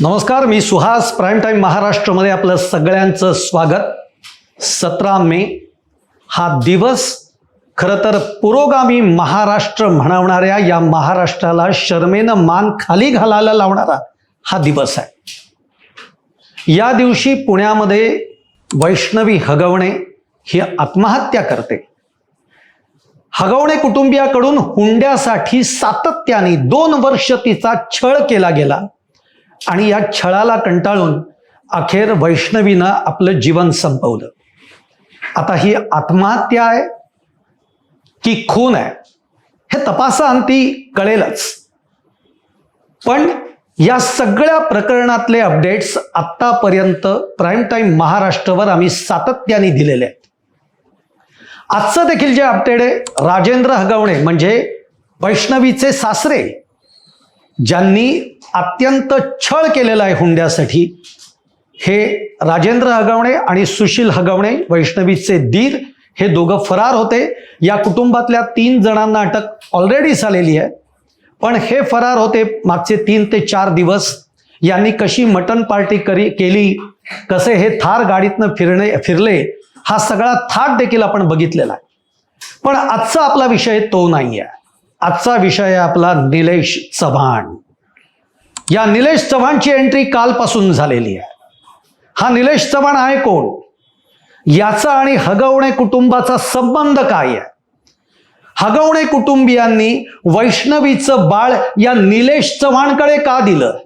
नमस्कार मी Suhas prime time महाराष्ट्रमध्ये आपलं सगळ्यांचं स्वागत. सतरा मे हा दिवस खरं तर पुरोगामी महाराष्ट्र म्हणवणाऱ्या या महाराष्ट्राला शर्मेनं मान खाली घालायला लावणारा हा दिवस आहे. या दिवशी पुण्यामध्ये वैष्णवी हगवणे ही आत्महत्या करते. हगवणे कुटुंबियाकडून हुंड्यासाठी सातत्याने दोन वर्ष तिचा छळ केला गेला. आणि या छळाला कंटाळून अखेर वैष्णवीनं आपलं जीवन संपवलं. आता ही आत्महत्या आहे की खून आहे हे तपासाअंती कळेलच. पण या सगळ्या प्रकरणातले अपडेट्स आत्तापर्यंत प्राईम टाईम महाराष्ट्रवर आम्ही सातत्याने दिलेले आहेत. आजचं देखील जे अपडेट आहे राजेंद्र हगवणे म्हणजे वैष्णवीचे सासरे ज्यांनी अत्यंत छळ केलेला आहे हुंड्यासाठी हे राजेंद्र हगवणे आणि सुशील हगवणे वैष्णवीचे दीर हे दोघं फरार होते. या कुटुंबातल्या तीन जणांना अटक ऑलरेडी झालेली आहे. पण हे फरार होते मागचे तीन ते चार दिवस. यांनी कशी मटन पार्टी करी केली? कसे हे थार गाडीतनं फिरणे फिरले? हा सगळा थाट देखील आपण बघितलेला आहे. पण आजचा आपला विषय तो नाही आहे आजचा विषय आहे आपला निलेश चव्हाण. या निलेश चव्हाणची एंट्री कालपासून झालेली आहे. हा निलेश चव्हाण आहे कोण? याचा आणि हगवणे कुटुंबाचा संबंध काय आहे? हगवणे कुटुंबियांनी वैष्णवीचं बाळ या निलेश चव्हाणकडे का दिलं?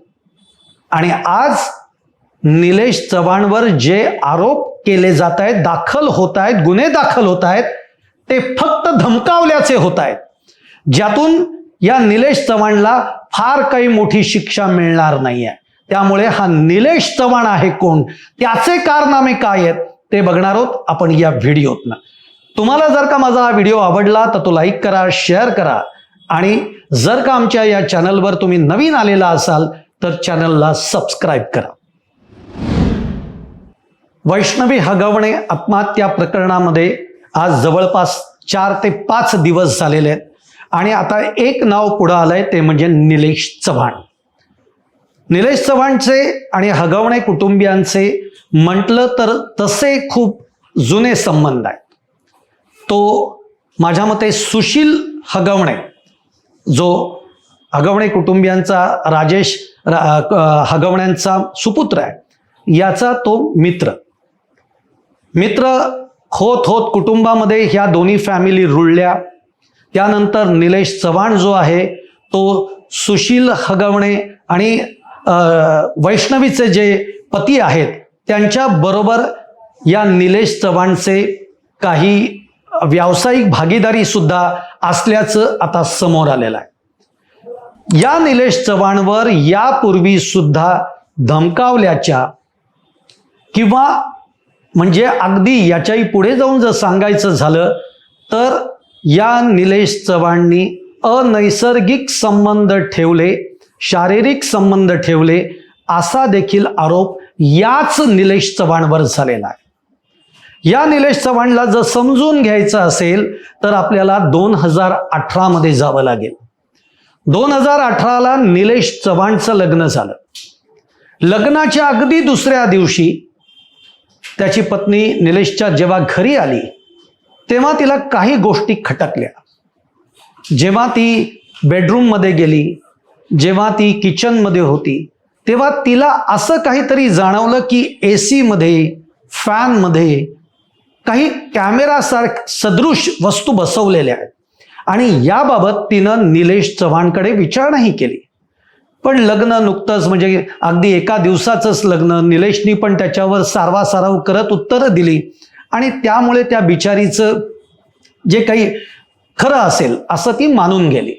आणि आज निलेश चव्हाणवर जे आरोप केले जात आहेत दाखल होत आहेत गुन्हे दाखल होत आहेत ते फक्त धमकावल्याचे होत आहेत. ज्यातून या निलेश चव्हाणला फार काही मोठी शिक्षा मिळणार नाहीये. त्यामुळे हा निलेश चव्हाण आहे कोण? त्याचे कारनामे काय आहेत? ते बघणार आहोत आपण या व्हिडिओतनं. तुम्हाला जर का माझा हा व्हिडिओ आवडला तर तो लाईक करा शेअर करा. आणि जर का आमच्या या चॅनलवर तुम्ही नवीन आलेला असाल तर चॅनलला सबस्क्राईब करा. वैष्णवी हगवणे आत्महत्या प्रकरणामध्ये आज जवळपास चार ते पाच दिवस झालेले आहेत. आणि आता एक नाव पुढं आलंय ते म्हणजे निलेश चव्हाण. निलेश चव्हाणचे आणि हगवणे कुटुंबियांचे म्हटलं तर तसे खूप जुने संबंध आहेत. तो माझ्या मते सुशील हगवणे जो हगवणे कुटुंबियांचा राजेश रा- हगवण्यांचा सुपुत्र आहे याचा तो मित्र. मित्र होत होत कुटुंबामध्ये ह्या दोन्ही फॅमिली रुळल्या. त्यानंतर निलेश चव्हाण जो आहे तो सुशील हगवणे आणि वैष्णवीचे जे पती आहेत त्यांच्या बरोबर या निलेश चव्हाणचे काही व्यावसायिक भागीदारी सुद्धा असल्याचं आता समोर आलेलं आहे. या निलेश चव्हाणवर यापूर्वी सुद्धा धमकावल्याच्या किंवा म्हणजे अगदी याच्याही पुढे जाऊन जर सांगायचं झालं तर या निलेश चव्हाणनी अनैसर्गिक संबंध ठेवले शारीरिक संबंध ठेवले असा देखील आरोप याच निलेश चव्हाणवर झालेला आहे. या निलेश चव्हाणला जर समजून घ्यायचं असेल तर आपल्याला दोन हजार अठरामध्ये जावं लागेल. दोन हजार अठराला निलेश चव्हाणचं लग्न झालं. लग्नाच्या अगदी दुसऱ्या दिवशी त्याची पत्नी निलेशच्या जेव्हा घरी आली तेव्हा तिला काही गोष्टी खटकल्या. जेव्हा ती बेडरूममध्ये गेली जेव्हा ती किचनमध्ये होती तेव्हा तिला असं काहीतरी जाणवलं की ए सीमध्ये फॅनमध्ये काही कॅमेरासारख सदृश वस्तू बसवलेल्या आहेत. आणि याबाबत तिनं निलेश चव्हाणकडे विचारणाही केली. पण लग्न नुकतंच म्हणजे अगदी एका दिवसाचंच लग्न निलेशनी पण त्याच्यावर सारवा सारव करत उत्तरं दिली. आणि त्यामुळे त्या बिचारीचं जे काही खरं असेल असं ती मानून गेली.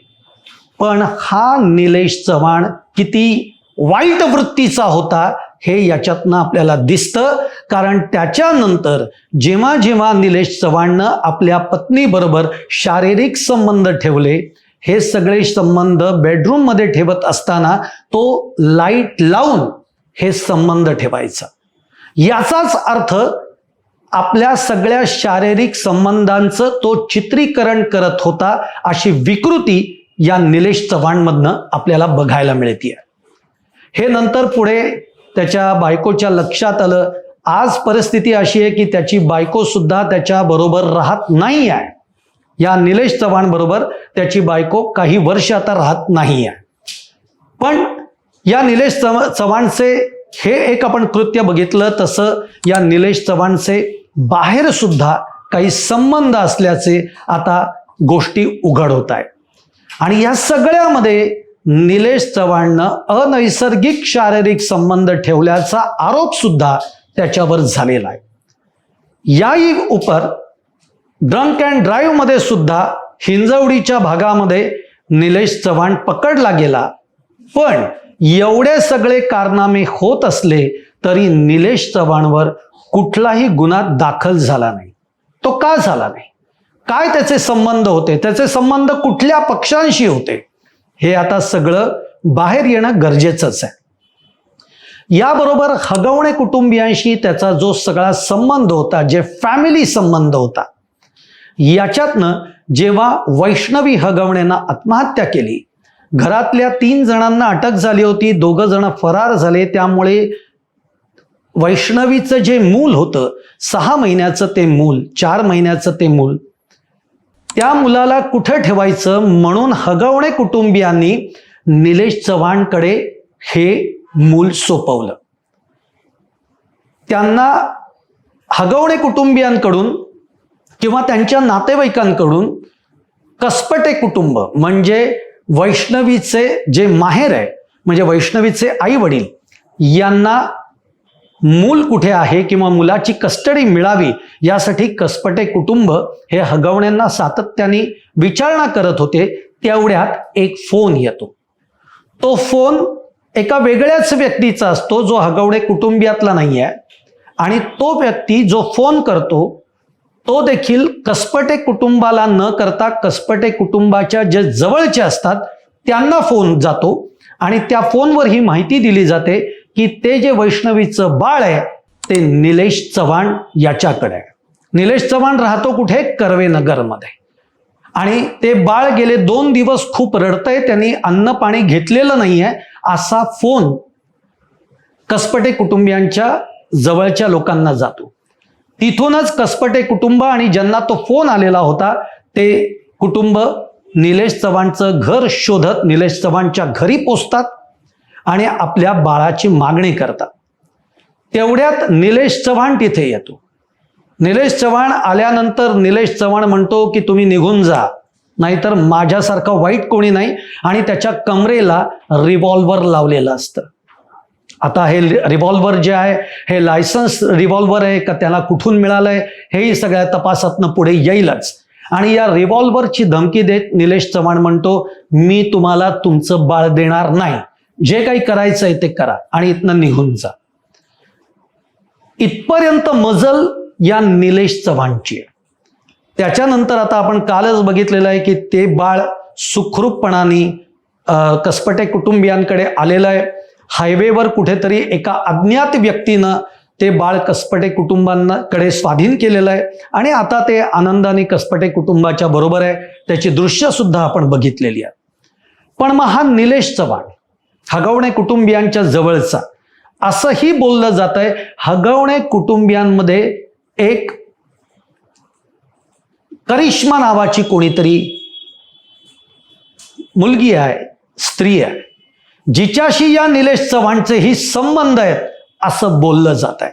पण हा निलेश चव्हाण किती वाईट वृत्तीचा होता हे याच्यातनं आपल्याला दिसतं. कारण त्याच्यानंतर जेव्हा जेव्हा निलेश चव्हाणनं आपल्या पत्नीबरोबर शारीरिक संबंध ठेवले हे सगळे संबंध बेडरूममध्ये ठेवत असताना तो लाइट लावून हे संबंध ठेवायचा. याचाच अर्थ आपल्या सगळ्या शारीरिक संबंधांचं तो चित्रीकरण करत होता अशी विकृती या निलेश चव्हाणमधनं आपल्याला बघायला मिळते हे नंतर पुढे त्याच्या बायकोच्या लक्षात आलं. आज परिस्थिती अशी आहे की त्याची बायको सुद्धा त्याच्या बरोबर राहत नाही आहे या निलेश चव्हाण बरोबर त्याची बायको काही वर्ष आता राहत नाही आहे पण या निलेश चव्हाणचे हे एक आपण कृत्य बघितलं तसं या निलेश चव्हाणचे बाहेर सुद्धा काही संबंध असल्याचे आता गोष्टी उघड होत आहे आणि या सगळ्यामध्ये निलेश चव्हाणनं अनैसर्गिक शारीरिक संबंध ठेवल्याचा आरोप सुद्धा त्याच्यावर झालेला आहे. याही उपर ड्रंक अँड ड्राईव्हमध्ये सुद्धा हिंजवडीच्या भागामध्ये निलेश चव्हाण पकडला गेला. पण एवढे सगळे कारनामे होत असले तरी निलेश चव्हाणवर कुठलाही गुन्हा दाखल झाला नाही. तो का झाला नाही? काय त्याचे संबंध होते? त्याचे संबंध कुठल्या पक्षांशी होते? हे आता सगळं बाहेर येणं गरजेचंच आहे. याबरोबर हगवणे कुटुंबियांशी त्याचा जो सगळा संबंध होता जे फॅमिली संबंध होता याच्यातनं जेव्हा वैष्णवी हगवणेनं आत्महत्या केली घरातल्या तीन जणांना अटक झाली होती दोघं जण फरार झाले त्यामुळे वैष्णवीचं जे मूल होतं सहा महिन्याचं ते मूल चार महिन्याचं ते मूल त्या मुलाला कुठं ठेवायचं म्हणून हगवणे कुटुंबियांनी निलेश चव्हाणकडे हे मूल सोपवलं. त्यांना हगवणे कुटुंबियांकडून किंवा त्यांच्या नातेवाईकांकडून कसपटे कुटुंब म्हणजे वैष्णवीचे जे माहेर आहे म्हणजे वैष्णवीचे आई वडील यांना मूल कुठे आहे किंवा मुलाची कस्टडी मिळावी यासाठी कसपटे कुटुंब हे हगवण्यांना सातत्याने विचारणा करत होते तेवढ्यात एक फोन येतो. तो फोन एका वेगळ्याच व्यक्तीचा असतो जो हगवणे कुटुंबियातला नाही आहे आणि तो व्यक्ती जो फोन करतो तो देखील कसपटे कुटुंबाला न करता कसपटे कुटुंबाच्या जे जवळचे असतात त्यांना फोन जातो. आणि त्या फोनवर ही माहिती दिली जाते की ते जे वैष्णवीचं बाळ आहे ते निलेश चव्हाण याच्याकडे निलेश चव्हाण राहतो कुठे? कर्वेनगरमध्ये. आणि ते बाळ गेले दोन दिवस खूप रडतंय त्यांनी अन्न पाणी घेतलेलं नाहीये असा फोन कसपटे कुटुंबियांच्या जवळच्या लोकांना जातो. तिथूनच कसपटे कुटुंब आणि ज्यांना तो फोन आलेला होता ते कुटुंब निलेश चव्हाणचं घर शोधत निलेश चव्हाणच्या घरी पोचतात. आणि आपल्या बाळाची मागणी करतात. तेवढ्यात निलेश चव्हाण तिथे येतो. निलेश चव्हाण आल्यानंतर निलेश चव्हाण म्हणतो की तुम्ही निघून जा. नाहीतर माझ्यासारखं वाईट कोणी नाही आणि त्याच्या कमरेला रिव्हॉल्वर लावलेलं असतं. आता हे रिव्हॉल्वर जे आहे हे लायसन्स रिव्हॉल्वर आहे का त्याला कुठून मिळालंय हेही सगळ्या तपासातनं पुढे येईलच. आणि या रिव्हॉल्वरची धमकी देत निलेश चव्हाण म्हणतो मी तुम्हाला तुमचं बाळ देणार नाही. जे काही करायचंय ते करा आणि इथनं निघून जा. इथपर्यंत मजल या निलेश चव्हाणची आहे त्याच्यानंतर आता आपण कालच बघितलेलं आहे की ते बाळ सुखरूपपणाने कसपटे कुटुंबियांकडे आलेलं आहे. हायवेवर कुठेतरी एका अज्ञात व्यक्तीनं ते बाळ कसपटे कुटुंबांकडे स्वाधीन केलेलं आहे आणि आता ते आनंदाने कसपटे कुटुंबाच्या बरोबर आहे. त्याची दृश्य सुद्धा आपण बघितलेली आहे. पण मग हा निलेश चव्हाण हगवणे कुटुंबियांच्या जवळचा. असंही बोललं जात आहे हगवणे कुटुंबियांमध्ये एक करिश्मा नावाची कोणीतरी मुलगी आहे स्त्री आहे जिच्याशी या निलेश चव्हाणचेही संबंध आहेत असं बोललं जात आहे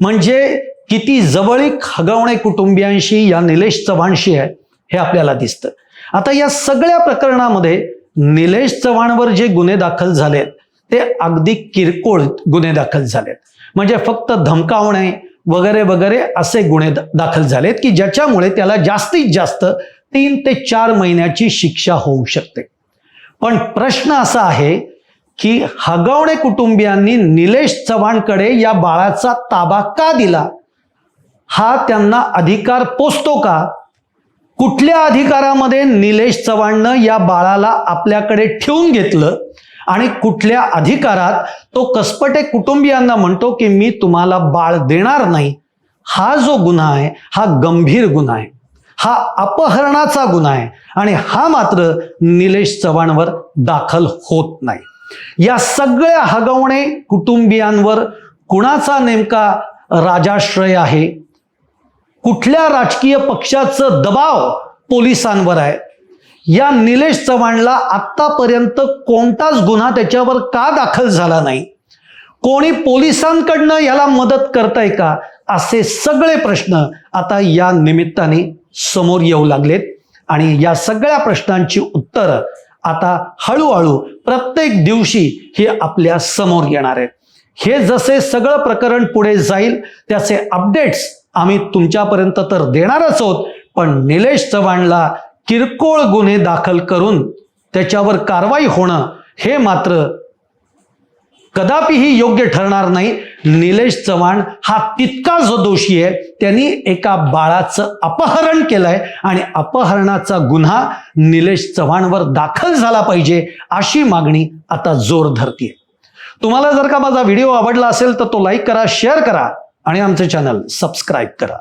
म्हणजे किती जवळीक हगवणे कुटुंबियांशी या निलेश चव्हाणशी आहे हे आपल्याला दिसतं. आता या सगळ्या प्रकरणामध्ये निलेश चव्हाणवर जे गुन्हे दाखल झालेत ते अगदी किरकोळ गुन्हे दाखल झालेत. म्हणजे फक्त धमकावणे वगैरे वगैरे असे गुन्हे दाखल झालेत की ज्याच्यामुळे त्याला जास्तीत जास्त तीन ते चार महिन्याची शिक्षा होऊ शकते. पण प्रश्न असा आहे की हगवणे कुटुंबियांनी निलेश चव्हाणकडे या बाळाचा ताबा का दिला? हा त्यांना अधिकार पोचतो का? कुठल्या अधिकारामध्ये निलेश चव्हाणनं या बाळाला आपल्याकडे ठेवून घेतलं आणि कुठल्या अधिकारात तो कसपटे कुटुंबियांना म्हणतो की मी तुम्हाला बाळ देणार नाही. हा जो गुन्हा आहे हा गंभीर गुन्हा आहे. हा अपहरणाचा गुन्हा आहे. आणि हा मात्र निलेश चव्हाणवर दाखल होत नाही. या सगळ्या हगवणे कुटुंबियांवर कुणाचा नेमका राजाश्रय आहे? कुठल्या राजकीय पक्षाचं दबाव पोलिसांवर आहे? या निलेश चव्हाणला आत्तापर्यंत कोणताच गुन्हा त्याच्यावर का दाखल झाला नाही? कोणी पोलिसांकडनं याला मदत करताय का? असे सगळे प्रश्न आता या निमित्ताने समोर येऊ लागलेत. आणि या सगळ्या प्रश्नांची उत्तरं आता हळूहळू प्रत्येक दिवशी ही आपल्यासमोर येणार आहेत. हे जसे सगळं प्रकरण पुढे जाईल त्याचे अपडेट्स आम्ही तुमच्यापर्यंत तर देणारच आहोत पण निलेश चव्हाणला किरकोळ गुन्हे दाखल करून त्याच्यावर कारवाई होणं हे मात्र कदापिही योग्य ठरणार नाही. निलेश चव्हाण हा तितका जो दोषी आहे त्यांनी एका बाळाचं अपहरण केलंय आणि अपहरणाचा गुन्हा निलेश चव्हाणवर दाखल झाला पाहिजे अशी मागणी आता जोर धरतीये. तुम्हाला जर का माझा व्हिडिओ आवडला असेल तर तो लाईक करा शेअर करा. आणि आमचे चॅनल सबस्क्राईब करा.